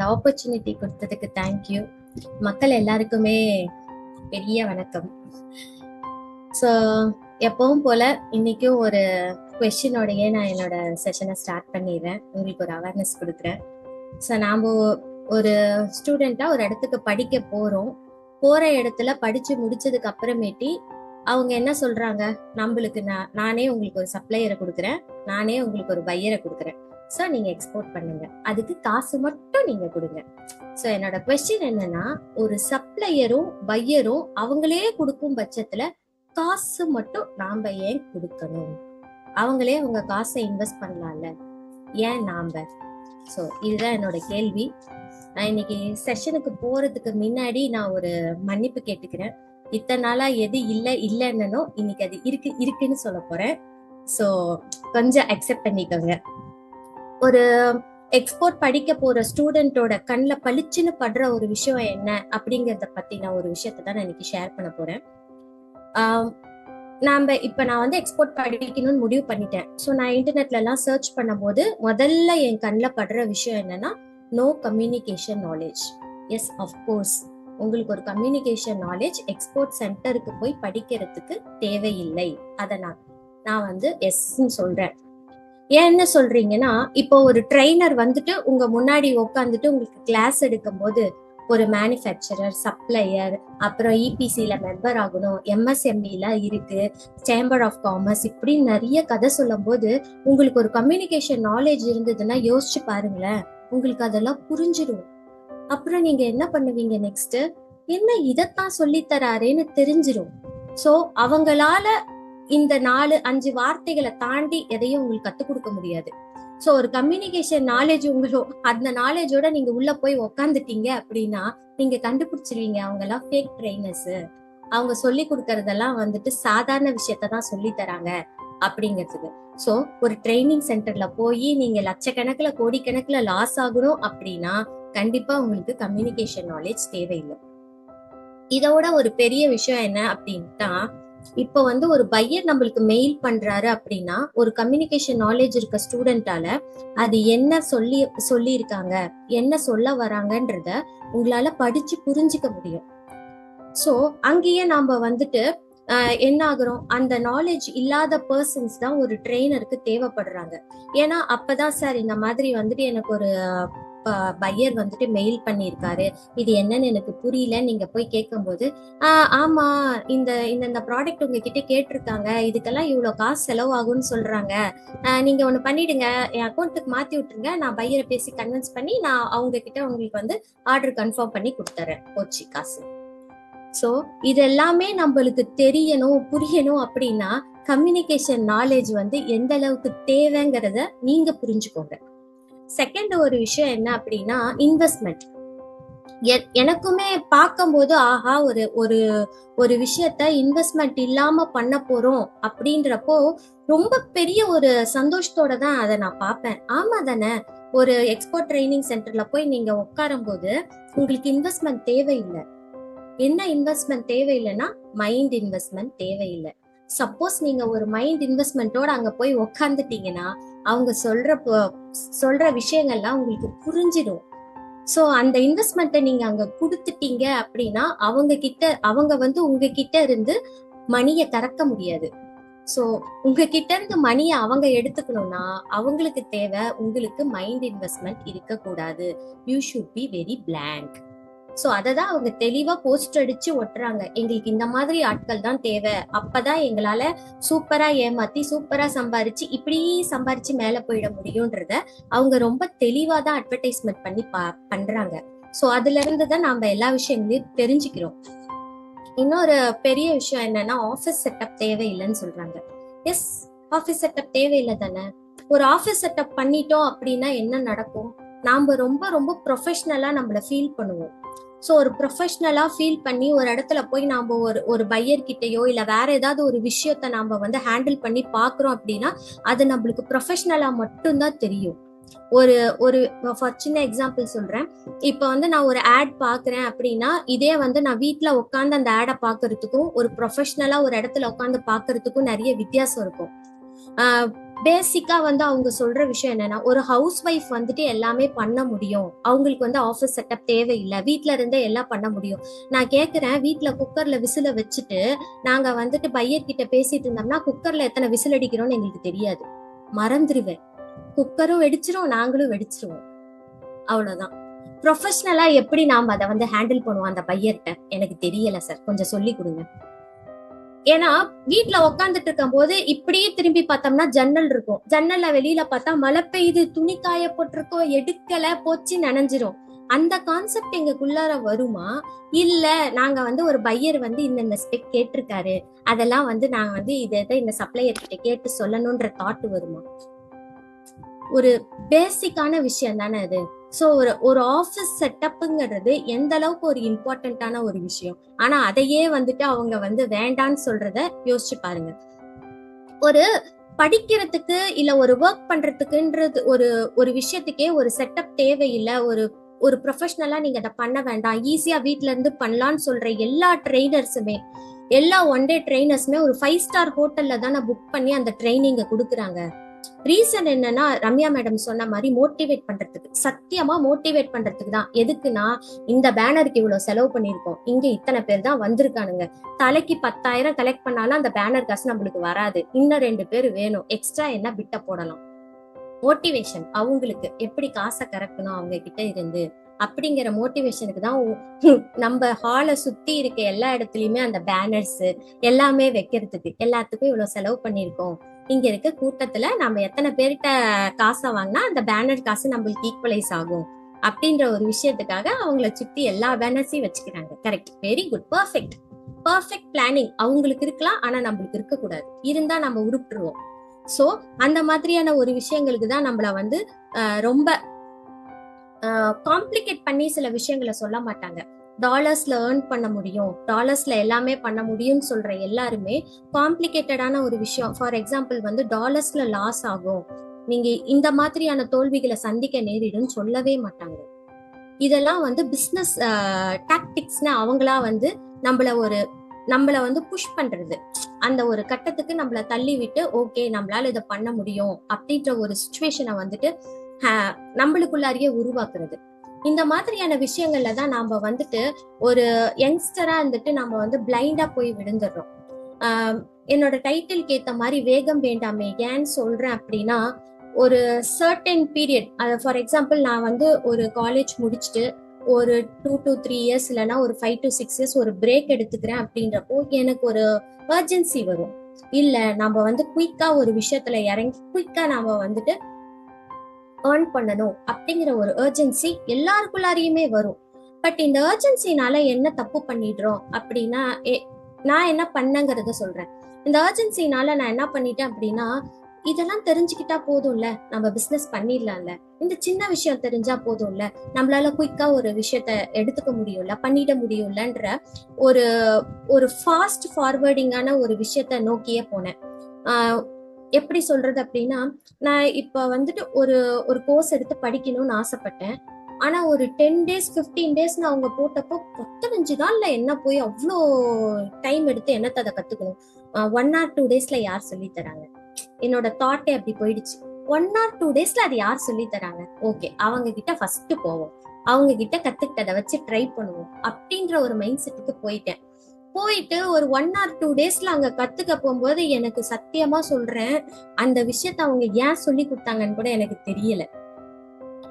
இந்த ஆப்பர்ச்சுனிட்டி கொடுத்ததுக்கு தேங்க்யூ மக்கள் எல்லாருக்குமே பெரிய வணக்கம். ஸோ எப்பவும் போல இன்னைக்கும் ஒரு கொஷினோடையே நான் என்னோட செஷனை ஸ்டார்ட் பண்ணிடுறேன். உங்களுக்கு ஒரு அவேர்னஸ் கொடுக்குறேன். ஸோ நாம் ஒரு ஸ்டூடெண்ட்டாக ஒரு இடத்துக்கு படிக்க போகிறோம் போகிற இடத்துல படித்து முடிச்சதுக்கு அப்புறமேட்டி அவங்க என்ன சொல்றாங்க? நம்மளுக்கு நான் நானே உங்களுக்கு ஒரு சப்ளையரை கொடுக்குறேன். நானே உங்களுக்கு ஒரு பையரை கொடுக்குறேன். ஸோ நீங்க எக்ஸ்போர்ட் பண்ணுங்க. அதுக்கு காசு மட்டும் நீங்க கொடுங்க. ஸோ என்னோட கொஸ்டின் என்னன்னா ஒரு சப்ளையரும் பையரும் அவங்களே கொடுக்கும் பட்சத்துல காசு மட்டும் நாம ஏன் கொடுக்கணும்? அவங்களே அவங்க காசை இன்வெஸ்ட் பண்ணலாம்ல. ஏன் நாம? ஸோ இதுதான் என்னோட கேள்வி. நான் இன்னைக்கு செஷனுக்கு போறதுக்கு முன்னாடி நான் ஒரு மன்னிப்பு கேட்டுக்கிறேன். இத்தனை நாளா எது இல்ல இல்லைன்னோ இன்னைக்கு அது இருக்கு இருக்குன்னு சொல்ல போறேன். ஸோ கொஞ்சம் அக்செப்ட் பண்ணிக்கோங்க. ஒரு எக்ஸ்போர்ட் படிக்க போற ஸ்டூடெண்டோட கண்ணில் பளிச்சுன்னு படுற ஒரு விஷயம் என்ன அப்படிங்கறத பத்தி நான் ஒரு விஷயத்தை தான் நான் இன்னைக்கு ஷேர் பண்ண போறேன். நாம இப்ப நான் வந்து எக்ஸ்போர்ட் படிக்கணும்னு முடிவு பண்ணிட்டேன். ஸோ நான் இன்டர்நெட்ல எல்லாம் சர்ச் பண்ணும்போது முதல்ல என் கண்ணில் படுற விஷயம் என்னன்னா no communication knowledge yes of course உங்களுக்கு ஒரு கம்யூனிகேஷன் நாலேஜ் எக்ஸ்போர்ட் சென்டருக்கு போய் படிக்கிறதுக்கு தேவையில்லை. அதை நான் நான் வந்து எஸ்ன்னு சொல்றேன். ஏன் என்ன சொல்றீங்கன்னா இப்போ ஒரு ட்ரெய்னர் வந்துட்டு உங்க முன்னாடி உட்காந்துட்டு உங்களுக்கு கிளாஸ் எடுக்கும் போது ஒரு மேனுஃபேக்சரர் சப்ளையர் அப்புறம் இபிசியில மெம்பர் ஆகணும் எம்எஸ்எம்இல இருக்கு சேம்பர் ஆஃப் காமர்ஸ் இப்படி நிறைய கதை சொல்லும் போது உங்களுக்கு ஒரு கம்யூனிகேஷன் நாலேஜ் இருந்ததுன்னா யோசிச்சு பாருங்களேன் உங்களுக்கு அதெல்லாம் புரிஞ்சிடும் அப்புறம் நீங்க என்ன பண்ணுவீங்க நெக்ஸ்ட் என்ன இதைத்தான் சொல்லித்தராருன்னு தெரிஞ்சிடும் சோ அவங்களால இந்த நாலு அஞ்சு வார்த்தைகளை தாண்டி எதையும் உங்களுக்கு கத்துக் கொடுக்க முடியாது. சோ ஒரு கம்யூனிகேஷன் நாலேஜ் உங்களோ அந்த நாலேஜோட நீங்க உள்ள போய் உக்காந்துட்டீங்க அப்படின்னா நீங்க கண்டுபிடிச்சிருவீங்க அவங்க எல்லாம் ஃபேக் ட்ரைனர்ஸ் அவங்க சொல்லி கொடுக்கறதெல்லாம் வந்துட்டு சாதாரண விஷயத்த தான் சொல்லி தராங்க அப்படிங்கிறதுக்கு. சோ ஒரு ட்ரைனிங் சென்டர்ல போய் நீங்க லட்சக்கணக்குல கோடிக்கணக்குல லாஸ் ஆகணும் அப்படின்னா கண்டிப்பா உங்களுக்கு கம்யூனிகேஷன் நாலேஜ் தேவையில்லை. இதோட ஒரு பெரிய விஷயம் என்ன அப்படின்ட்டா இப்போ வந்து ஒரு பையர் நம்மளுக்கு மெயில் பண்றாரு அப்படின்னா ஒரு கம்யூனிகேஷன் நாலேஜ் இருக்க ஸ்டூடெண்டால அது என்ன சொல்லி சொல்லி இருக்காங்க என்ன சொல்ல வராங்கன்றத உங்களால படிச்சு புரிஞ்சுக்க முடியும். சோ அங்கேயே நாம வந்துட்டு என்ன ஆகுறோம்? அந்த நாலேஜ் இல்லாத பர்சன்ஸ் தான் ஒரு ட்ரெயினருக்கு தேவைப்படுறாங்க. ஏன்னா அப்பதான் சார் இந்த மாதிரி வந்துட்டு எனக்கு ஒரு பையர் வந்துட்டு மெயில் பண்ணியிருக்காரு. இது என்னன்னு எனக்கு புரியல. நீங்க போய் கேட்கும்போது ஆஹ் ஆமா இந்த இந்த ப்ராடக்ட் உங்ககிட்ட கேட்டிருக்காங்க. இதுக்கெல்லாம் இவ்வளவு காசு செலவாகும்னு சொல்றாங்க. நீங்க ஒண்ணு பண்ணிடுங்க. என் அக்கௌண்ட்டுக்கு மாத்தி விட்டுருங்க. நான் பையரை பேசி கன்வின்ஸ் பண்ணி நான் அவங்க கிட்ட உங்களுக்கு வந்து ஆர்டர் கன்ஃபார்ம் பண்ணி கொடுத்துறேன். போச்சு காசு. சோ இது எல்லாமே நம்மளுக்கு தெரியணும் புரியணும் அப்படின்னா கம்யூனிகேஷன் நாலேஜ் வந்து எந்த அளவுக்கு தேவைங்கிறத நீங்க புரிஞ்சுக்கோங்க. செகண்ட் ஒரு விஷயம் என்ன அப்படின்னா இன்வெஸ்ட்மெண்ட் எனக்குமே பார்க்கும்போது ஆஹா ஒரு ஒரு ஒரு விஷயத்த இன்வெஸ்ட்மெண்ட் இல்லாம பண்ண போறோம் அப்படின்றப்போ ரொம்ப பெரிய ஒரு சந்தோஷத்தோட தான் அதை நான் பார்ப்பேன். ஆமா தானே ஒரு எக்ஸ்போர்ட் ட்ரைனிங் சென்டர்ல போய் நீங்க உட்காரும் போது உங்களுக்கு இன்வெஸ்ட்மெண்ட் தேவையில்லை. என்ன இன்வெஸ்ட்மெண்ட் தேவையில்லைன்னா மைண்ட் இன்வெஸ்ட்மெண்ட் தேவையில்லை. சப்போஸ் நீங்க ஒரு மைண்ட் இன்வெஸ்ட்மெண்ட்டோட அங்க போய் உக்காந்துட்டீங்கன்னா அவங்க சொல்ற சொல்ற விஷயங்கள்லாம் உங்களுக்கு புரிஞ்சிடும். சோ அந்த இன்வெஸ்ட்மெண்ட்டை நீங்க அங்க கொடுத்துட்டீங்க அப்படின்னா அவங்க கிட்ட அவங்க வந்து உங்ககிட்ட இருந்து மணியை திறக்க முடியாது. ஸோ உங்ககிட்ட இருந்து மணியை அவங்க எடுத்துக்கணும்னா அவங்களுக்கு தேவை உங்களுக்கு மைண்ட் இன்வெஸ்ட்மெண்ட் இருக்கக்கூடாது. You should be very blank so அதை தான் அவங்க தெளிவா போஸ்ட் அடிச்சு ஒட்டுறாங்க. எங்களுக்கு இந்த மாதிரி ஆட்கள் தான் தேவை. அப்பதான் எங்களால சூப்பரா ஏமாத்தி சூப்பரா சம்பாரிச்சு இப்படி சம்பாரிச்சு மேல போயிட முடியும்ன்றத அவங்க ரொம்ப தெளிவா தான் அட்வர்டைஸ்மெண்ட் பண்ணி பண்றாங்க. சோ அதுல இருந்து தான் நாம எல்லா விஷயங்களையும் தெரிஞ்சுக்கிறோம். இன்னொரு பெரிய விஷயம் என்னன்னா ஆபீஸ் செட்டப் தேவையில்லைன்னு சொல்றாங்க. எஸ் ஆபீஸ் செட்டப் தேவையில்லை தானே? ஒரு ஆபீஸ் செட்டப் பண்ணிட்டோம் அப்படின்னா என்ன நடக்கும்? நாம ரொம்ப ரொம்ப ப்ரொஃபஷனலா நம்மள ஃபீல் பண்ணுவோம். ஸோ ஒரு ப்ரொஃபஷ்னலா ஃபீல் பண்ணி ஒரு இடத்துல போய் நாம ஒரு ஒரு பையர் கிட்டயோ இல்ல வேற ஏதாவது ஒரு விஷயத்த நாம வந்து ஹேண்டில் பண்ணி பாக்குறோம் அப்படின்னா அது நம்மளுக்கு ப்ரொஃபஷ்னலா மட்டும்தான் தெரியும். ஒரு ஒரு சின்ன எக்ஸாம்பிள் சொல்றேன். இப்ப வந்து நான் ஒரு ஆட் பாக்குறேன் அப்படின்னா இதே வந்து நான் வீட்டுல உட்காந்து அந்த ஆடை பாக்குறதுக்கும் ஒரு ப்ரொஃபஷனலா ஒரு இடத்துல உட்காந்து பாக்குறதுக்கும் நிறைய வித்தியாசம் இருக்கும். பேசிக்கா வந்து அவங்க சொல்ற விஷயம் என்னன்னா ஒரு ஹவுஸ் ஒய்ஃப் வந்துட்டு எல்லாமே பண்ண முடியும். அவங்களுக்கு வந்து ஆஃபீஸ் செட்டப் தேவையில்லை. வீட்ல இருந்தே எல்லாம் பண்ண முடியும். நான் கேக்குறேன் வீட்டுல குக்கர்ல விசில வச்சுட்டு நாங்க வந்துட்டு பையர் கிட்ட பேசிட்டு இருந்தோம்னா குக்கர்ல எத்தனை விசில் அடிக்கிறோம்னு எங்களுக்கு தெரியாது. மறந்துருவேன். குக்கரும் வெடிச்சிரும் நாங்களும் வெடிச்சிருவோம். அவ்வளவுதான். ப்ரொஃபஷனலா எப்படி நாம அதை வந்து ஹேண்டில் பண்ணுவோம் அந்த பையர்கிட்ட? எனக்கு தெரியல சார் கொஞ்சம் சொல்லி கொடுங்க. ஏன்னா வீட்ல உக்காந்துட்டு இருக்கும் போது இப்படியே திரும்பி பார்த்தோம்னா ஜன்னல் இருக்கும். ஜன்னல்ல வெளியில பார்த்தா மழை பெய்யுது துணி காய போட்டிருக்கோ எடுக்கல போச்சு நனைஞ்சிரும். அந்த கான்செப்ட் எங்களுக்குள்ளார வருமா? இல்ல நாங்க வந்து ஒரு பையர் வந்து இந்த இந்த ஸ்பெக் கேட்டிருக்காரு. அதெல்லாம் வந்து நாங்க வந்து இதை இதை இந்த சப்ளையர் கிட்ட கேட்டு சொல்லணும்ன்ற தாட் வருமா? ஒரு பேசிக்கான விஷயம் தானே அது. ஸோ ஒரு ஒரு ஆஃபீஸ் செட்டப்புங்கிறது எந்த அளவுக்கு ஒரு இம்பார்ட்டண்ட்டான ஒரு விஷயம்? ஆனா அதையே வந்துட்டு அவங்க வந்து வேண்டான்னு சொல்றத யோசிச்சு பாருங்க. ஒரு படிக்கிறதுக்கு இல்ல ஒரு ஒர்க் பண்றதுக்குன்றது ஒரு ஒரு விஷயத்துக்கே ஒரு செட்டப் தேவையில்லை ஒரு ஒரு ப்ரொஃபஷனலா நீங்க அதை பண்ண வேண்டாம். ஈஸியா வீட்ல இருந்து பண்ணலாம்னு சொல்ற எல்லா ட்ரெயினர்ஸுமே எல்லா ஒன் டே ட்ரெயினர்ஸுமே ஒரு ஃபைவ் ஸ்டார் ஹோட்டல்ல தானே புக் பண்ணி அந்த ட்ரைனிங்கை கொடுக்குறாங்க. ரீசன் என்னன்னா ரம்யா மேடம் சொன்ன மாதிரி மோட்டிவேட் பண்றதுக்கு சத்தியமா மோட்டிவேட் பண்றதுக்கு தான். எதுக்குன்னா இந்த பேனருக்கு இவ்வளவு செலவு பண்ணிருக்கோம் இங்க இத்தனை பேர் தான் வந்திருக்கானுங்க. தலைக்கு பத்தாயிரம் கலெக்ட் பண்ணாலும் அந்த பேனர் காசு நம்மளுக்கு வராது. இன்னும் ரெண்டு பேர் வேணும். எக்ஸ்ட்ரா என்ன பிட்ட போடலாம்? மோட்டிவேஷன் அவங்களுக்கு எப்படி காசை கறக்கணும் அவங்க கிட்ட இருந்து? அப்படிங்கிற மோட்டிவேஷனுக்கு தான் நம்ம ஹாலை சுத்தி இருக்க எல்லா இடத்துலயுமே அந்த பேனர்ஸ் எல்லாமே வைக்கிறதுக்கு எல்லாத்துக்கும் இவ்வளவு செலவு பண்ணிருக்கோம் இங்க இருக்க கூட்டத்துல நம்ம எத்தனை பேர்கிட்ட காசை வாங்கினா அந்த பேனர் காசு நம்மளுக்கு ஈக்குவலைஸ் ஆகும். அப்படின்ற ஒரு விஷயத்துக்காக அவங்கள சுத்தி எல்லா பேனர்ஸையும் வச்சுக்கிறாங்க. Correct very good perfect perfect planning அவங்களுக்கு இருக்கலாம் ஆனா நம்மளுக்கு இருக்க கூடாது இருந்தா நம்ம உருப்பிடுவோம் சோ அந்த மாதிரியான ஒரு விஷயங்களுக்கு தான் நம்மள வந்து ரொம்ப காம்ப்ளிகேட் பண்ணி சில விஷயங்களை சொல்ல மாட்டாங்க. டாலர்ஸ்ல ஏர்ன் பண்ண முடியும். டாலர்ஸ்ல எல்லாமே பண்ண முடியும்னு சொல்ற எல்லாருமே காம்ப்ளிகேட்டடான ஒரு விஷயம். ஃபார் எக்ஸாம்பிள் வந்து டாலர்ஸ்ல லாஸ் ஆகும். நீங்க இந்த மாதிரியான தோல்விகளை சந்திக்க நேரிடும் சொல்லவே மாட்டாங்க. இதெல்லாம் வந்து பிஸ்னஸ் டாக்டிக்ஸ்னு அவங்களா வந்து நம்மள ஒரு நம்மள வந்து புஷ் பண்றது. அந்த ஒரு கட்டத்துக்கு நம்மள தள்ளி விட்டு ஓகே நம்மளால இதை பண்ண முடியும் அப்படின்ற ஒரு சுச்சுவேஷனை வந்துட்டு நம்மளுக்குள்ளாரியே உருவாக்குறது. இந்த மாதிரியான விஷயங்கள்ல தான் நாம வந்துட்டு ஒரு யங்ஸ்டரா இருந்துட்டு நம்ம வந்து பிளைண்டா போய் விழுந்துடுறோம். என்னோட டைட்டிலுக்கு ஏத்த மாதிரி வேகம் வேண்டாமே ஏன்னு சொல்றேன் அப்படின்னா ஒரு சர்டன் பீரியட் அது ஃபார் எக்ஸாம்பிள் நான் வந்து ஒரு காலேஜ் முடிச்சுட்டு ஒரு டூ டு த்ரீ இயர்ஸ் இல்லைன்னா ஒரு ஃபைவ் டு சிக்ஸ் இயர்ஸ் ஒரு பிரேக் எடுத்துக்கிறேன் அப்படின்றப்போ எனக்கு ஒரு அர்ஜென்சி வரும். இல்ல நம்ம வந்து குயிக்கா ஒரு விஷயத்துல இறங்கி குயிக்கா நாம வந்துட்டு ஏர்ன் பண்ணணும் அப்படிங்கிற ஒரு அர்ஜென்சி எல்லாருக்குள்ளாரையுமே வரும். பட் இந்த அர்ஜென்சினால என்ன தப்பு பண்ணிடுறோம் அப்படின்னா நான் என்ன பண்ணங்கிறத சொல்றேன். இந்த அர்ஜென்சினால நான் என்ன பண்ணிட்டேன் அப்படின்னா இதெல்லாம் தெரிஞ்சுக்கிட்டா போதும்ல நம்ம பிசினஸ் பண்ணிடலாம்ல. இந்த சின்ன விஷயம் தெரிஞ்சா போதும்ல நம்மளால குயிக்கா ஒரு விஷயத்த எடுத்துக்க முடியும்ல பண்ணிட முடியும்லன்ற ஒரு ஒரு ஃபாஸ்ட் ஃபார்வர்டிங்கான ஒரு விஷயத்த நோக்கியே போனேன். எப்படி சொல்றது அப்படின்னா நான் இப்ப வந்துட்டு ஒரு ஒரு கோர்ஸ் எடுத்து படிக்கணும்னு ஆசைப்பட்டேன். ஆனா ஒரு டென் டேஸ் 15 டேஸ்னு அவங்க போட்டப்போ பதினஞ்சு நாள்ல என்ன போய் அவ்வளோ டைம் எடுத்து என்னத்தை அதை கத்துக்கணும்? ஒன் ஆர் டூ டேஸ்ல யார் சொல்லி தராங்க? என்னோட தாட்டே அப்படி போயிடுச்சு. ஒன் ஆர் டூ டேஸ்ல அது யார் சொல்லி தராங்க? ஓகே அவங்க கிட்ட ஃபர்ஸ்ட் போவோம். அவங்க கிட்ட கத்துக்கிட்டதை வச்சு ட்ரை பண்ணுவோம். அப்படின்ற ஒரு மைண்ட் செட்டுக்கு போயிட்டேன். போயிட்டு ஒரு ஒன் ஆர் டூ டேஸ்ல அங்க கத்துக்க போகும்போது எனக்கு சத்தியமா சொல்றேன் அந்த விஷயத்த அவங்க ஏன் சொல்லி கொடுத்தாங்கன்னு கூட எனக்கு தெரியல.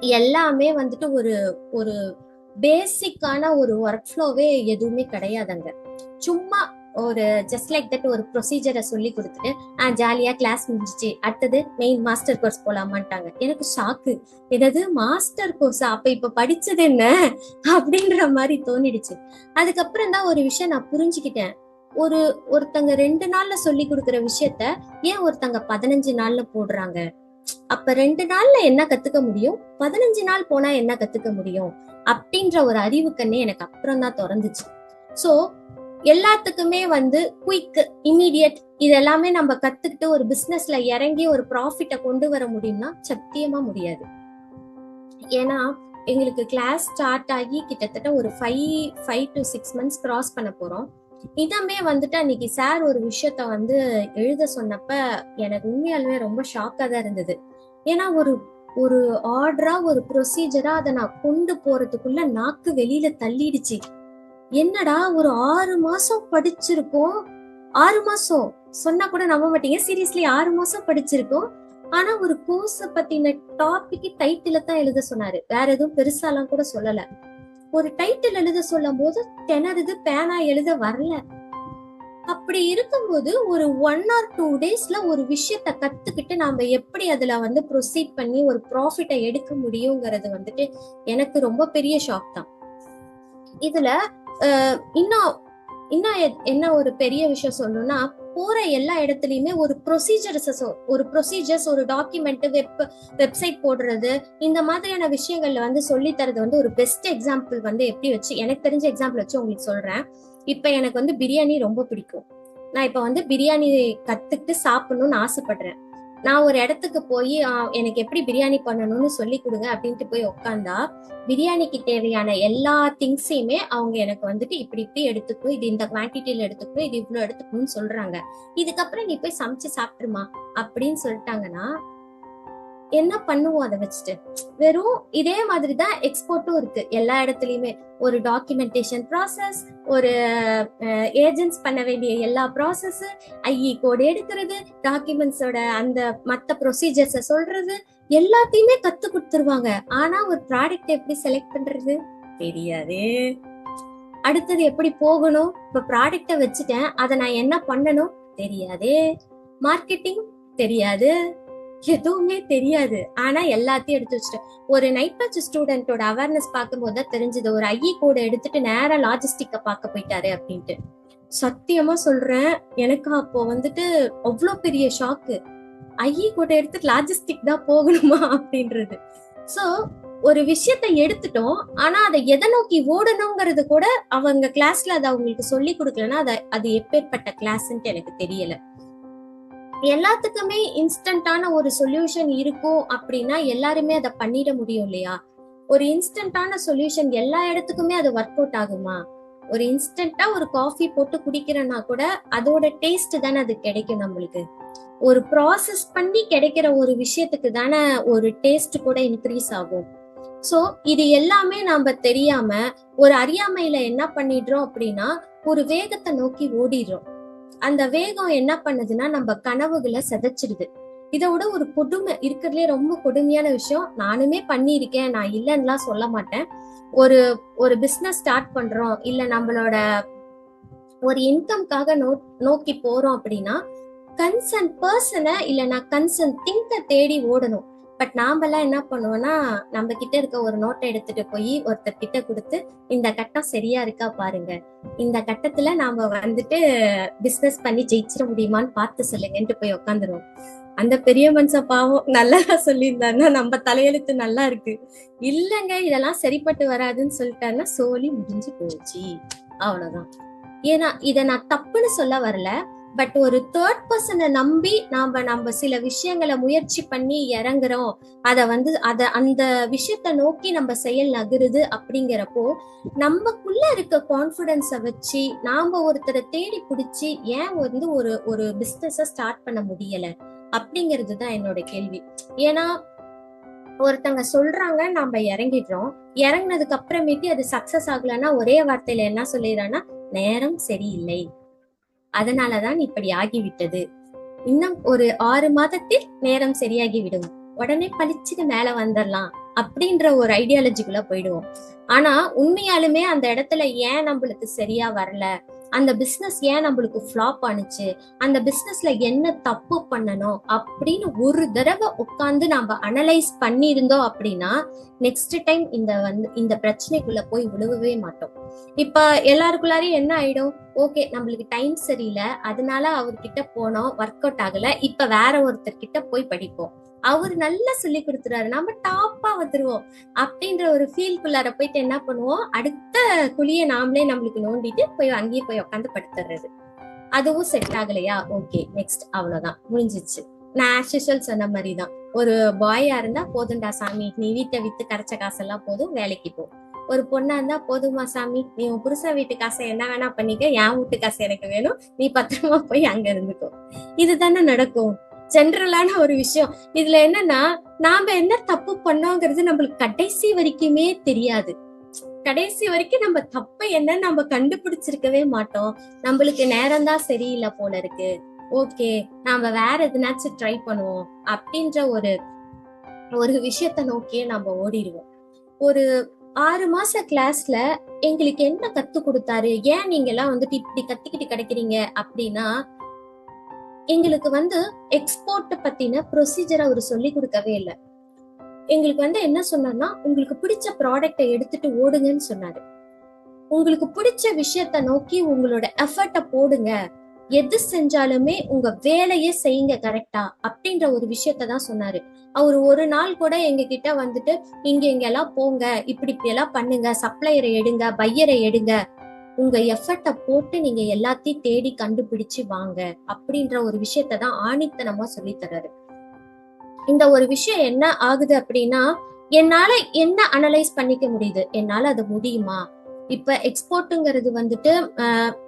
எல்லாமே வந்துட்டு ஒரு ஒரு பேசிக்கான ஒரு ஒர்க் ஃப்ளோவே எதுவுமே கிடையாதுங்க. சும்மா ஒரு ஜஸ்ட் லைக் தட் ஒரு ப்ரொசீஜரை சொல்லி கொடுத்துட்டு ஆ ஜாலியா கிளாஸ் முடிஞ்சிச்சு. அடுத்தது மெயின் மாஸ்டர் கோர்ஸ் போலாமான்ட்டாங்க. எனக்கு ஷாக்கு என்னது மாஸ்டர் கோர்ஸ் அப்ப இப்ப படிச்சது என்ன? அப்படின்ற மாதிரி தோணிடுச்சு. அதுக்கப்புறம் தான் ஒரு விஷயம் நான் புரிஞ்சுக்கிட்டேன். ஒரு ஒருத்தங்க ரெண்டு நாள்ல சொல்லி கொடுக்குற விஷயத்த ஏன் ஒருத்தங்க பதினஞ்சு நாள்ல போடுறாங்க? அப்ப ரெண்டு நாள்ல என்ன கத்துக்க முடியும்? பதினஞ்சு நாள் போனா என்ன கத்துக்க முடியும்? அப்படின்ற ஒரு அறிவு கண்ணே எனக்கு அப்புறம் தான் திறந்துச்சு. சோ எல்லாத்துக்குமே வந்து குயிக் இமீடியட் இது எல்லாமே நம்ம கத்துக்கிட்டு ஒரு பிசினஸ்ல இறங்கி ஒரு ப்ராஃபிட்டை கொண்டு வர முடியும்னா சத்தியமா முடியாது. ஏன்னா எங்களுக்கு கிளாஸ் ஸ்டார்ட் ஆகி கிட்டத்தட்ட ஒரு five five to six months cross பண்ண போறோம். இதமே வந்துட்டு அன்னைக்கு சார் ஒரு விஷயத்த வந்து எழுத சொன்னப்ப எனக்கு உண்மையாலுமே ரொம்ப ஷாக்கா தான் இருந்தது. ஏன்னா ஒரு ஒரு ஆர்டரா ஒரு ப்ரொசீஜரா அதை நான் கொண்டு போறதுக்குள்ள நாக்கு வெளியில தள்ளிடுச்சு. என்னடா ஒரு ஆறு மாசம் படிச்சிருக்கோம்? ஆறு மாசம். சொன்னா கூட நம்ப மாட்டீங்க. சீரியஸ்லி ஆறு மாசம் படிச்சிருக்கோம். ஆனா ஒரு கோர்ஸ பத்தின டாபிக் டைட்டில தான் எழுத சொன்னாரு. வேற எதுவும் பெருசாலாம் கூட சொல்லல. ஒரு டைட்டில் எழுத சொல்லும் போது திணறுது பேனா எழுத வரல. அப்படி இருக்கும்போது ஒரு ஒன் ஆர் டூ டேஸ்ல ஒரு விஷயத்த கத்துக்கிட்டு நாம எப்படி அதுல வந்து ப்ரொசீட் பண்ணி ஒரு ப்ராஃபிட்டை எடுக்க முடியுங்கிறது வந்துட்டு எனக்கு ரொம்ப பெரிய ஷாக் தான். இதுல இன்னும் இன்னும் என்ன ஒரு பெரிய விஷயம் சொல்லணும்னா போற எல்லா இடத்துலயுமே ஒரு ப்ரொசீஜர்ஸ் ஒரு ப்ரொசீஜர்ஸ் ஒரு டாக்குமெண்ட் வெப் வெப்சைட் போடுறது இந்த மாதிரியான விஷயங்கள்ல வந்து சொல்லி தரது வந்து ஒரு பெஸ்ட் எக்ஸாம்பிள் வந்து எப்படி வச்சு எனக்கு தெரிஞ்ச எக்ஸாம்பிள் வச்சு உங்களுக்கு சொல்றேன். இப்ப எனக்கு வந்து பிரியாணி ரொம்ப பிடிக்கும். நான் இப்ப வந்து பிரியாணி கத்துக்கிட்டு சாப்பிடணும்னு ஆசைப்படுறேன். நான் ஒரு இடத்துக்கு போய் எனக்கு எப்படி பிரியாணி பண்ணணும்னு சொல்லி கொடுங்க அப்படின்ட்டு போய் உட்காந்தா பிரியாணிக்கு தேவையான எல்லா திங்ஸையுமே அவங்க எனக்கு வந்துட்டு இப்படி இப்படி எடுத்துக்கணும் இது இந்த குவான்டிட்டியில எடுத்துக்கணும் இது இவ்வளவு எடுத்துக்கணும்னு சொல்றாங்க. இதுக்கப்புறம் நீ போய் சமைச்சு சாப்பிட்டுருமா அப்படின்னு சொல்லிட்டாங்கன்னா என்ன பண்ணுவோம் அதை வச்சுட்டு? வெறும் இதே மாதிரி தான் எக்ஸ்போர்ட்டும் இருக்கு. எல்லா இடத்துலயுமே ஒரு டாக்குமெண்டேஷன் ப்ராசஸ் ஒரு ஏஜென்ட்ஸ் பண்ண வேண்டிய எல்லா ப்ராசஸ் ஐஇ கோடு எடுக்கிறது டாக்குமெண்ட்ஸோட அந்த மற்ற ப்ரொசீஜர்ஸ சொல்றது எல்லாத்தையுமே கத்து கொடுத்துருவாங்க. ஆனா ஒரு ப்ராடக்ட் எப்படி செலக்ட் பண்றது? தெரியாது. அடுத்தது எப்படி போகணும்? இப்ப ப்ராடக்ட வச்சுட்டேன். அதை நான் என்ன பண்ணணும்? தெரியாதே. மார்க்கெட்டிங் தெரியாது. எதுவுமே தெரியாது. ஆனா எல்லாத்தையும் எடுத்து வச்சுட்டேன். ஒரு நைட் பேட்ச் ஸ்டூடெண்டோட அவேர்னஸ் பார்க்கும்போது தான் தெரிஞ்சது. ஒரு ஐஇ கூட எடுத்துட்டு நேரா லாஜிஸ்டிக்க பார்க்க போயிட்டாரு அப்படின்ட்டு. சத்தியமா சொல்றேன் எனக்கு அப்போ வந்துட்டு அவ்வளோ பெரிய ஷாக்கு ஐஇ கூட எடுத்துட்டு லாஜிஸ்டிக் தான் போகணுமா அப்படின்றது. சோ ஒரு விஷயத்த எடுத்துட்டோம். ஆனா அதை எதை நோக்கி ஓடணுங்கிறது கூட அவங்க கிளாஸ்ல அதை அவங்களுக்கு சொல்லி கொடுக்கலன்னா அதை அது எப்பேற்பட்ட கிளாஸ்ன்ட்டு எனக்கு தெரியல. எல்லாத்துக்குமே இன்ஸ்டன்டான ஒரு சொல்யூஷன் இருக்கும் அப்படின்னா எல்லாருமே அதை பண்ணிட முடியும் இல்லையா? ஒரு இன்ஸ்டன்டான சொல்யூஷன் எல்லா இடத்துக்குமே அது ஒர்க் அவுட் ஆகுமா? ஒரு இன்ஸ்டன்டா ஒரு காஃபி போட்டு குடிக்கிறனா கூட அதோட டேஸ்ட் தானே அது கிடைக்கும் நம்மளுக்கு. ஒரு ப்ராசஸ் பண்ணி கிடைக்கிற ஒரு விஷயத்துக்கு தானே ஒரு டேஸ்ட் கூட இன்க்ரீஸ் ஆகும். சோ இது எல்லாமே நாம தெரியாம ஒரு அறியாமையில என்ன பண்ணிடுறோம் அப்படின்னா ஒரு வேகத்தை நோக்கி ஓடிடுறோம். அந்த வேகம் என்ன பண்ணுதுன்னா நம்ம கனவுகளை சிதைச்சிடுது. இதை விட ஒரு கொடுமை இருக்கிறதுலே ரொம்ப கொடுமையான விஷயம். நானுமே பண்ணியிருக்கேன். நான் இல்லைன்னுலாம் சொல்ல மாட்டேன். ஒரு ஒரு பிசினஸ் ஸ்டார்ட் பண்றோம். இல்ல நம்மளோட ஒரு இன்கம்காக நோ நோக்கி போறோம் அப்படின்னா கன்சர்ன் பர்சனை இல்லைன்னா கன்சர்ன் திங்க தேடி ஓடணும். பட் நாமெல்லாம் என்ன பண்ணுவோம்னா நம்ம கிட்ட இருக்க ஒரு நோட்டை எடுத்துட்டு போய் ஒருத்தர் கிட்ட கொடுத்து இந்த கட்டம் சரியா இருக்கா பாருங்க. இந்த கட்டத்துல நாம வந்துட்டு பிசினஸ் பண்ணி ஜெயிச்சிட முடியுமான்னு பார்த்து சொல்லுங்கன்ட்டு போய் உட்காந்துருவோம் அந்த பெரிய மனுஷன் பாவம் நல்லா சொல்லியிருந்தாருன்னா நம்ம தலையெழுத்து நல்லா இருக்கு. இல்லங்க இதெல்லாம் சரிப்பட்டு வராதுன்னு சொல்லிட்டாருன்னா சோலி முடிஞ்சு போச்சு. அவ்வளவுதான். ஏன்னா இதை நான் தப்புன்னு சொல்ல வரல. பட் ஒரு தேர்ட் பர்சனை நம்பி நாம நம்ம சில விஷயங்களை முயற்சி பண்ணி இறங்குறோம். அத வந்து அத அந்த விஷயத்த நோக்கி நம்ம செயல் நகருது அப்படிங்கிறப்போ நமக்குள்ள இருக்க கான்பிடன்ஸ வச்சு நாம ஒருத்தரை தேடி பிடிச்சி ஏன் வந்து ஒரு ஒரு பிசினஸ ஸ்டார்ட் பண்ண முடியல? அப்படிங்கிறது தான் என்னோட கேள்வி. ஏன்னா ஒருத்தங்க சொல்றாங்க நம்ம இறங்கிடுறோம். இறங்கினதுக்கு அப்புறமேட்டு அது சக்சஸ் ஆகலன்னா ஒரே வார்த்தையில என்ன சொல்லிடுறான்னா நேரம் சரியில்லை. அதனாலதான் இப்படி ஆகிவிட்டது. இன்னும் ஒரு ஆறு மாதத்தில் நேரம் சரியாகி விடும் உடனே பளிச்சுன்னு மேல வந்துடலாம் அப்படின்ற ஒரு ஐடியாலஜிக்குள்ள போயிடுவோம். ஆனா உண்மையாலுமே அந்த இடத்துல ஏன் நம்மளுக்கு சரியா வரல? அந்த பிசினஸ் ஏன் நம்மளுக்கு ஃப்ளாப் ஆனுச்சு? அந்த பிசினஸ்ல என்ன தப்பு பண்ணணும்? அப்படின்னு ஒரு தடவை உட்காந்து நம்ம அனலைஸ் பண்ணியிருந்தோம் அப்படின்னா நெக்ஸ்ட் டைம் இந்த வந்து இந்த பிரச்சனைக்குள்ள போய் விழுவவே மாட்டோம். இப்ப எல்லாருக்குள்ளாரையும் என்ன ஆயிடும்? ஓகே நம்மளுக்கு டைம் சரியில்லை. அதனால அவர்கிட்ட போனோம். ஒர்க் அவுட் ஆகல. இப்ப வேற ஒருத்தர் கிட்ட போய் படிப்போம். அவர் நல்லா சொல்லி கொடுத்துறாரு. நம்ம டாப்பா வந்துருவோம். அப்படின்ற ஒரு ஃபீல்குள்ளார போயிட்டு என்ன பண்ணுவோம்? அடுத்த குழிய நாமளே நம்மளுக்கு நோண்டிட்டு போய் அங்கேயே போய் உட்காந்து படுத்துறது. அதுவும் செட் ஆகலையா? ஓகே நெக்ஸ்ட் அவ்வளவுதான். முடிஞ்சிச்சு நான் ஆஸ் சொன்ன மாதிரி தான் ஒரு பாயா இருந்தா போதும்டா சாமி. நீ வீட்டை வித்து கரைச்ச காசெல்லாம் போதும் வேலைக்கு போ. ஒரு பொண்ணா இருந்தா போதுமா சாமி. நீ உன் புருஷன் வீட்டு காசை என்ன வேணா பண்ணிக்க. என் வீட்டு காசு எனக்கு வேணும். நீ பத்திரமா போய் அங்க இருந்துக்கோ. இதுதானே நடக்கும். ஜென்ரலான ஒரு விஷயம். இதுல என்னன்னா நாம என்ன தப்பு பண்ணோங்கிறது நம்மளுக்கு கடைசி வரைக்குமே தெரியாது. கடைசி வரைக்கும் நம்ம தப்ப என்ன நம்ம கண்டுபிடிச்சிருக்கவே மாட்டோம். நம்மளுக்கு நேரம் தான் சரியில்லை போல இருக்கு. ஓகே நாம வேற எதுனாச்சும் ட்ரை பண்ணுவோம் அப்படின்ற ஒரு ஒரு விஷயத்த நோக்கியே நம்ம ஓடிடுவோம். ஒரு ஆறு மாச கிளாஸ்ல எங்களுக்கு என்ன கத்து கொடுத்தாரு? ஏன் நீங்க எல்லாம் வந்துட்டு இப்படி கத்திக்கிட்டு கிடைக்கிறீங்க அப்படின்னா எங்களுக்கு வந்து எக்ஸ்போர்ட் பத்தின ப்ரொசீஜர் அவர் சொல்லி கொடுக்கவே இல்லை. எங்களுக்கு வந்து என்ன சொன்னார்னா உங்களுக்கு பிடிச்ச ப்ராடக்ட்டை எடுத்துட்டு ஓடுங்கன்னு சொன்னாரு. உங்களுக்கு பிடிச்ச விஷயத்த நோக்கி உங்களோட எஃபர்ட்டை போடுங்க. எது செஞ்சாலுமே உங்க வேலையே செய்யுங்க கரெக்டா அப்படின்ற ஒரு விஷயத்த தான் சொன்னாரு. அவர் ஒரு நாள் கூட எங்க கிட்ட வந்துட்டு இங்க இங்க எல்லாம் போங்க இப்படி இப்படி எல்லாம் பண்ணுங்க சப்ளையரை எடுங்க பையரை எடுங்க உங்க எஃபர்ட்டை போட்டு நீங்க எல்லாத்தையும் தேடி கண்டுபிடிச்சு வாங்க அப்படின்ற ஒரு விஷயத்த தான் ஆணித்தனமா சொல்லி தர்றாரு. இந்த ஒரு விஷயம் என்ன ஆகுது அப்படின்னா என்னால என்ன அனலைஸ் பண்ணிக்க முடியுது? என்னால அது முடியுமா? இப்ப எக்ஸ்போர்ட்டுங்கிறது வந்துட்டு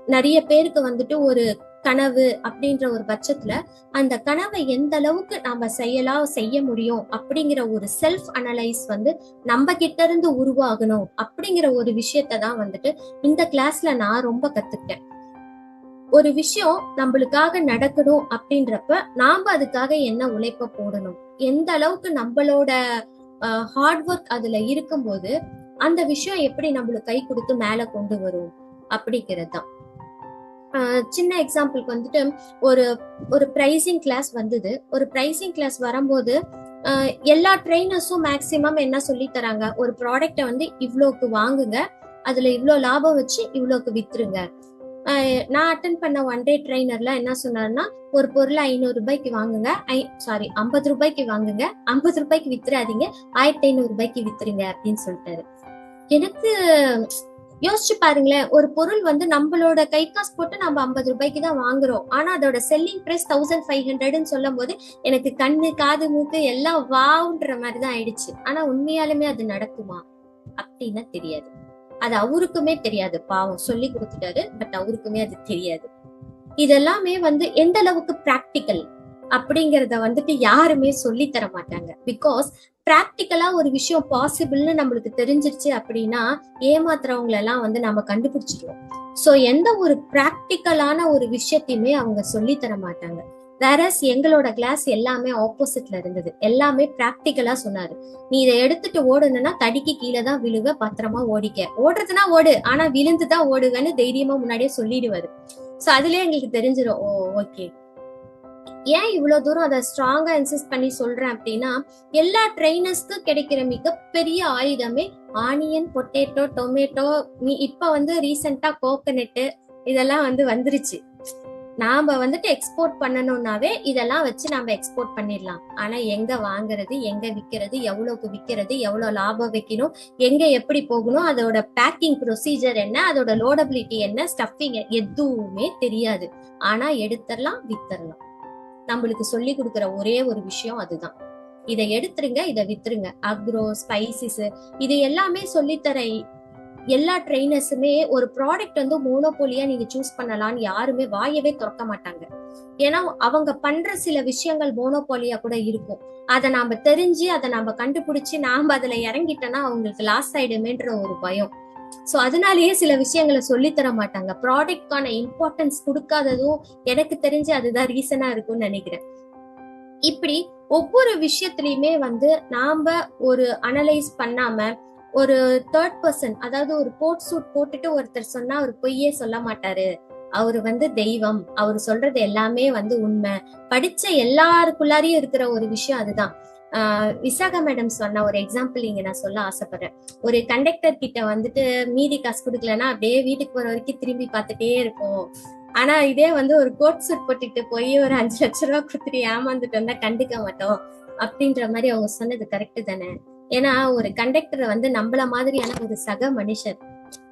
நிறைய பேருக்கு வந்துட்டு ஒரு கனவு அப்படின்ற ஒரு பட்சத்துல அந்த கனவை எந்த அளவுக்கு நாம செய்யலாம் செய்ய முடியும் அப்படிங்கிற ஒரு செல்ஃப் அனலைஸ் வந்து நம்ம கிட்ட இருந்து உருவாகணும் அப்படிங்கிற ஒரு விஷயத்த தான் வந்துட்டு இந்த கிளாஸ்ல நான் ரொம்ப கத்துக்கிட்டேன். ஒரு விஷயம் நம்மளுக்காக நடக்கணும் அப்படின்றப்ப நாம அதுக்காக என்ன உழைப்ப போடணும்? எந்த அளவுக்கு நம்மளோட ஹார்ட் ஒர்க் அதுல இருக்கும்போது அந்த விஷயம் எப்படி நம்மளுக்கு கை கொடுத்து மேல கொண்டு வரும் அப்படிங்கிறது தான் சின்ன எக்ஸாம்பிளுக்கு வந்துட்டு ஒரு ஒரு ப்ரைசிங் கிளாஸ் வந்தது. ஒரு ப்ரைசிங் கிளாஸ் வரும்போது எல்லா ட்ரெயினர்ஸும் மேக்சிமம் என்ன சொல்லி தராங்க? ஒரு ப்ராடக்டை வந்து இவ்வளோக்கு வாங்குங்க. அதுல இவ்வளோ லாபம் வச்சு இவ்வளோக்கு வித்துருங்க. நான் அட்டன் பண்ண ஒன் டே ட்ரெயினர்ல என்ன சொன்னாருன்னா ஒரு பொருளை ஐநூறு ரூபாய்க்கு வாங்குங்க. சாரி ஐம்பது ரூபாய்க்கு வாங்குங்க. ஐம்பது ரூபாய்க்கு வித்துறாதீங்க. ஆயிரத்தி ஐநூறு ரூபாய்க்கு வித்துருங்க அப்படின்னு சொல்லிட்டாரு. எனக்கு யோசிச்சு பாருங்களேன் ஒரு பொருள் வந்து நம்மளோட கை காசு போட்டு நம்ம ஐம்பது ரூபாய்க்கு தான் வாங்குறோம். ஆனா அதோட செல்லிங் பிரைஸ் தௌசண்ட் ஃபைவ் ஹண்ட்ரட்னு சொல்லும் போது எனக்கு கண்ணு காது மூக்கு எல்லாம் வாவுன்ற மாதிரி தான் ஆயிடுச்சு. ஆனா உண்மையாலுமே அது நடக்குமா? அப்படின்னா தெரியாது. அது அவருக்குமே தெரியாது பாவம். சொல்லி கொடுத்துட்டாரு பட் அவருக்குமே அது தெரியாது. இதெல்லாமே வந்து எந்த அளவுக்கு பிராக்டிக்கல் அப்படிங்கறத வந்துட்டு யாருமே சொல்லி தர மாட்டாங்க. பிகாஸ் பிராக்டிக்கலா ஒரு விஷயம் பாசிபிள்னு நம்மளுக்கு தெரிஞ்சிருச்சு அப்படின்னா ஏமாத்துறவங்க எல்லாம் வந்து நம்ம கண்டுபிடிச்சிருவோம் சோ எந்த ஒரு பிராக்டிக்கலான ஒரு விஷயத்தையுமே அவங்க சொல்லி தர மாட்டாங்க. வேறஸ் எங்களோட கிளாஸ் எல்லாமே ஆப்போசிட்ல இருந்தது. எல்லாமே பிராக்டிக்கலா சொன்னாரு. நீ இதை எடுத்துட்டு ஓடணும்னா தடிக்கு கீழே தான் விழுவ பத்திரமா ஓடிக்க. ஓடுறதுனா ஓடு. ஆனா விழுந்து தான் ஓடுவேன்னு தைரியமா முன்னாடியே சொல்லிடுவாரு. சோ அதுலயே எங்களுக்கு தெரிஞ்சிடும் ஓ ஓகே ஏன் இவ்வளவு தூரம் அதை ஸ்ட்ராங்கா இன்சிஸ்ட் பண்ணி சொல்றேன் அப்படின்னா எல்லா ட்ரைனர்ஸ்க்கு கிடைக்கிற மிகப்பெரிய ஆயுதமே ஆனியன் பொட்டேட்டோ டொமேட்டோ நீ இப்ப வந்து ரீசெண்டா கோகனட்டு இதெல்லாம் வந்து வந்துருச்சு. நாம வந்துட்டு எக்ஸ்போர்ட் பண்ணணும்னாவே இதெல்லாம் வச்சு நாம எக்ஸ்போர்ட் பண்ணிடலாம். ஆனா எங்க வாங்குறது எங்க விக்கிறது எவ்வளவுக்கு விக்கிறது எவ்வளவு லாபம் வைக்கணும் எங்க எப்படி போகணும் அதோட பேக்கிங் ப்ரொசீஜர் என்ன அதோட லோடபிலிட்டி என்ன ஸ்டஃபிங் எதுவுமே தெரியாது. ஆனா எடுத்துடலாம் வித்தரலாம் நம்மளுக்கு சொல்லி கொடுக்குற ஒரே ஒரு விஷயம் அதுதான். இதை எடுத்துருங்க இதை வித்துருங்க. அக்ரோ ஸ்பைசிஸ் இது எல்லாமே சொல்லித்தர எல்லா ட்ரெயினர்ஸுமே ஒரு ப்ராடக்ட் வந்து மோனோபோலியா நீங்க சூஸ் பண்ணலாம்னு யாருமே வாயவே திறக்க மாட்டாங்க. ஏன்னா அவங்க பண்ற சில விஷயங்கள் மோனோபோலியா கூட இருக்கும். அதை நாம தெரிஞ்சு அதை நாம கண்டுபிடிச்சு நாம அதுல இறங்கிட்டோம்னா அவங்களுக்கு லாஸ் ஆயிடுமேன்ற ஒரு பயம். ஸோ அதனாலயே சில விஷயங்களை சொல்லி தர மாட்டாங்க. ப்ராடக்ட்கான இம்பார்ட்டன்ஸ் கொடுக்காததும் எனக்கு தெரிஞ்சு அதுதான் ரீசனா இருக்கும்னு நினைக்கிறேன். இப்படி ஒவ்வொரு விஷயத்திலயுமே வந்து நாம ஒரு அனலைஸ் பண்ணாம ஒரு தேர்ட் பர்சன் அதாவது ஒரு கோட் சூட் போட்டுட்டு ஒருத்தர் சொன்னா அவர் பொய்யே சொல்ல மாட்டாரு. அவர் வந்து தெய்வம். அவர் சொல்றது எல்லாமே வந்து உண்மை. படிச்ச எல்லாருக்குள்ளாரையும் இருக்கிற ஒரு விஷயம் அதுதான். விசாகா மேடம் சொன்ன ஒரு எக்ஸாம்பிள் இங்க நான் சொல்ல ஆசைப்படுறேன். ஒரு கண்டக்டர் கிட்ட வந்துட்டு மீதி காசு கொடுக்கலன்னா அப்படியே வீட்டுக்கு போற வரைக்கும் திரும்பி பார்த்துட்டே இருக்கும் ஆனா இதே வந்து ஒரு கோட் சூட் போட்டுட்டு போய் ஒரு அஞ்சு லட்ச ரூபா கொடுத்துட்டு ஏமாந்துட்டு வந்தா கண்டுக்க மாட்டோம். அப்படின்ற மாதிரி அவங்க சொன்னது கரெக்ட் தானே. ஏன்னா ஒரு கண்டக்டர் வந்து நம்மள மாதிரியான ஒரு சக மனுஷர்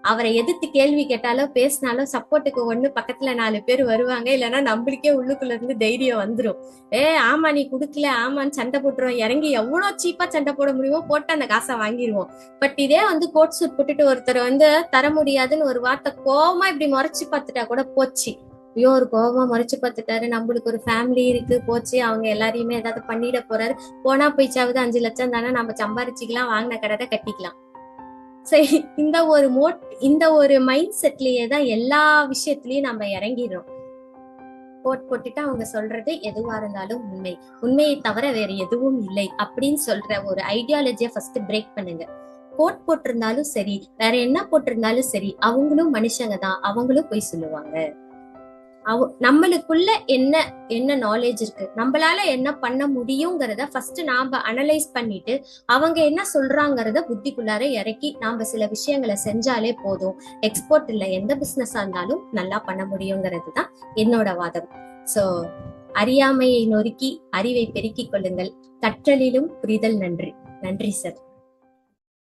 அவரை எதிர்த்து கேள்வி கேட்டாலோ பேசினாலோ சப்போர்ட்டுக்கு ஒண்ணு பக்கத்துல நாலு பேர் வருவாங்க. இல்லைன்னா நம்மளுக்கே உள்ளுக்குள்ள இருந்து தைரியம் வந்துரும். ஏ ஆமா நீ குடுக்கல. ஆமான்னு சண்டை போட்டுருவோம். இறங்கி எவ்வளவு சீப்பா சண்டை போட முடியுமோ போட்டு அந்த காசை வாங்கிடுவோம் பட் இதே வந்து கோட் சூட் போட்டுட்டு ஒருத்தர் வந்து தர முடியாதுன்னு ஒரு வார்த்தை கோவமா இப்படி முறைச்சு பார்த்துட்டா கூட போச்சு. ஐயோ ஒரு கோவமா முறைச்சு பார்த்துட்டாரு. நம்மளுக்கு ஒரு ஃபேமிலி இருக்கு. போச்சு. அவங்க எல்லாரையுமே ஏதாவது பண்ணிட போறாரு. போனா போய்ச்சாவது அஞ்சு லட்சம் தானே நம்ம சம்பாரிச்சுக்கலாம். வாங்கின கடை கட்டிக்கலாம். சரி இந்த ஒரு மோட் இந்த ஒரு மைண்ட் செட்லயே தான் எல்லா விஷயத்திலயும் நம்ம இறங்கிடுறோம். கோட் போட்டுட்டு அவங்க சொல்றது எதுவா இருந்தாலும் உண்மை. உண்மையை தவிர வேற எதுவும் இல்லை அப்படின்னு சொல்ற ஒரு ஐடியாலஜியை ஃபர்ஸ்ட் பிரேக் பண்ணுங்க. கோட் போட்டிருந்தாலும் சரி வேற என்ன போட்டிருந்தாலும் சரி அவங்களும் மனுஷங்க தான். அவங்களும் போய் சொல்லுவாங்க. அவ நம்மளுக்குள்ள என்ன என்ன நாலேஜ் இருக்கு? நம்மளால என்ன பண்ண முடியுங்கிறத ஃபர்ஸ்ட் நாம அனலைஸ் பண்ணிட்டு அவங்க என்ன சொல்றாங்கிறத புத்திக்குள்ளார இறக்கி நாம சில விஷயங்களை செஞ்சாலே போதும். எக்ஸ்போர்ட் இல்ல எந்த பிசினஸா இருந்தாலும் நல்லா பண்ண முடியுங்கிறது தான் என்னோட வாதம். சோ அறியாமையை நொறுக்கி அறிவை பெருக்கிக் கொள்ளுங்கள். கற்றலிலும் புரிதல் நன்றி. நன்றி சார்